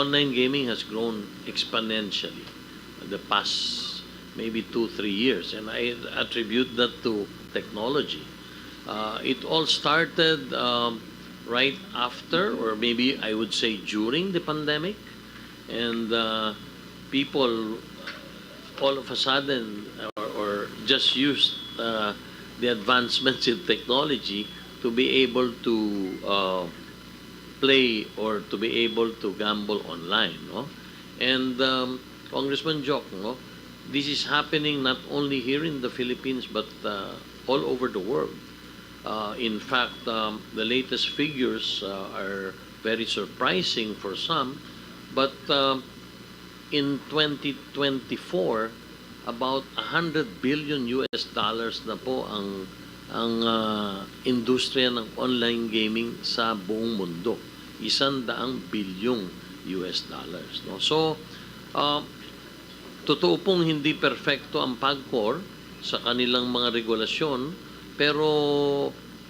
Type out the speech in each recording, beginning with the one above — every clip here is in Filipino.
online gaming has grown exponentially the past maybe two, three years. And I attribute that to technology. Uh, it all started um, right after, or maybe I would say during the pandemic. And uh, people all of a sudden or, or just used uh, the advancements in technology to be able to uh, play or to be able to gamble online. No? And um, Congressman Jock, no? this is happening not only here in the Philippines but uh, all over the world. Uh, in fact, um, the latest figures uh, are very surprising for some, but um, in 2024, about 100 billion US dollars na po ang ang uh, industriya ng online gaming sa buong mundo. Isang daang bilyong US dollars. No? So, uh, totoo pong hindi perfecto ang PAGCOR sa kanilang mga regulasyon, pero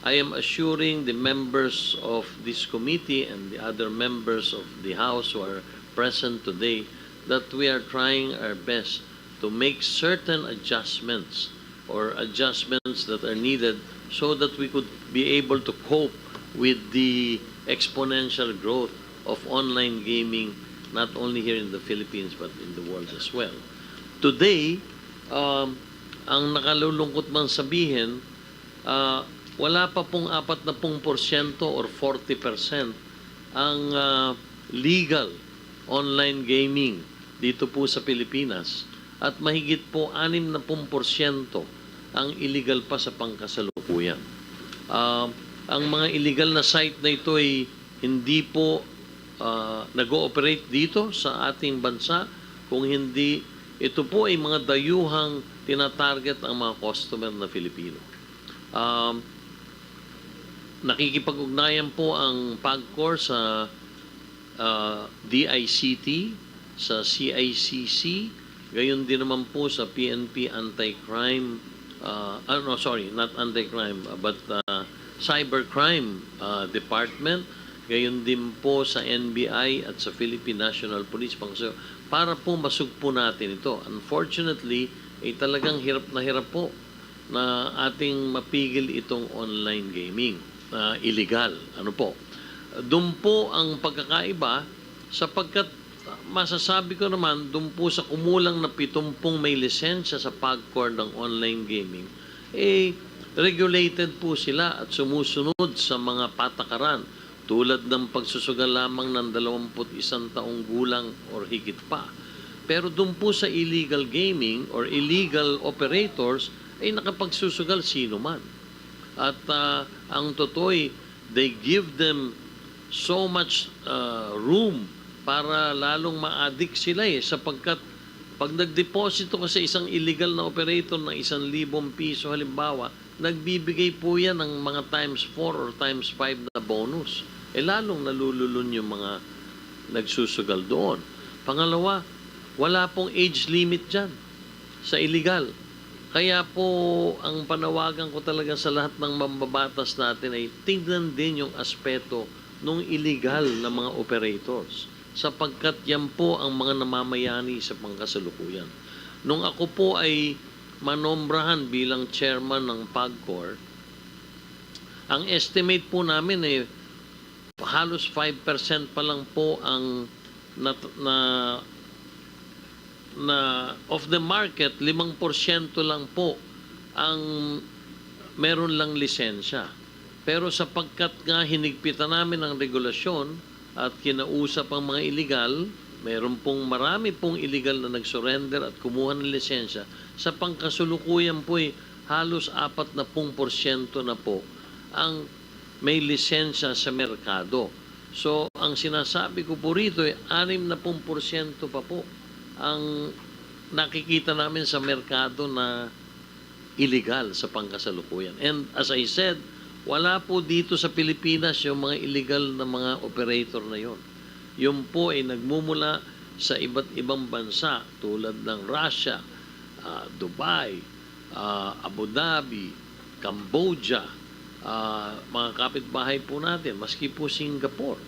I am assuring the members of this committee and the other members of the House who are present today that we are trying our best to make certain adjustments or adjustments that are needed so that we could be able to cope with the exponential growth of online gaming not only here in the Philippines but in the world as well. Today, um, ang nakalulungkot man sabihin, uh, wala pa pong apat na pong porsyento or 40% ang uh, legal online gaming dito po sa Pilipinas at mahigit po 60% ang illegal pa sa pangkasalukuyan. Uh, ang mga illegal na site na ito ay hindi po uh, nag-ooperate dito sa ating bansa kung hindi ito po ay mga dayuhang tinatarget ang mga customer na Filipino. Um, nakikipag-ugnayan po ang PAGCOR sa uh, DICT, sa CICC, gayon din naman po sa PNP Anti-Crime, uh, ano, sorry, not anti-crime, uh, but uh, Cybercrime uh, Department, gayon din po sa NBI at sa Philippine National Police Pangso para po masugpo natin ito. Unfortunately, ay talagang hirap na hirap po na ating mapigil itong online gaming na uh, illegal. Ano po? Doon po ang pagkakaiba sapagkat masasabi ko naman doon po sa kumulang na 70 may lisensya sa PAGCOR ng online gaming, eh, regulated po sila at sumusunod sa mga patakaran tulad ng pagsusugal lamang ng 21 taong gulang or higit pa. Pero doon po sa illegal gaming or illegal operators ay nakapagsusugal sino man. At uh, ang totoy, they give them so much uh, room para lalong ma-addict sila eh sapagkat pag nagdeposito ka sa isang illegal na operator ng isang libong piso halimbawa, nagbibigay po yan ng mga times 4 or times 5 na bonus eh lalong nalululun yung mga nagsusugal doon. Pangalawa, wala pong age limit dyan sa illegal. Kaya po, ang panawagan ko talaga sa lahat ng mambabatas natin ay tingnan din yung aspeto ng illegal na mga operators sapagkat yan po ang mga namamayani sa pangkasalukuyan. Nung ako po ay manombrahan bilang chairman ng PAGCOR, ang estimate po namin ay halos 5% pa lang po ang na, na na of the market 5% lang po ang meron lang lisensya. Pero sapagkat nga hinigpitan namin ang regulasyon at kinausap ang mga illegal, meron pong marami pong illegal na nag-surrender at kumuha ng lisensya. Sa pangkasulukuyan po ay halos apat na pong porsyento na po ang may lisensya sa merkado. So, ang sinasabi ko po rito ay 60% pa po ang nakikita namin sa merkado na illegal sa pangkasalukuyan. And as I said, wala po dito sa Pilipinas yung mga illegal na mga operator na yon. Yung po ay nagmumula sa iba't ibang bansa tulad ng Russia, uh, Dubai, uh, Abu Dhabi, Cambodia, uh, mga kapitbahay po natin, maski po Singapore,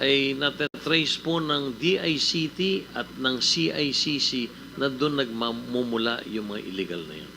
ay trace po ng DICT at ng CICC na doon nagmumula yung mga illegal na yan.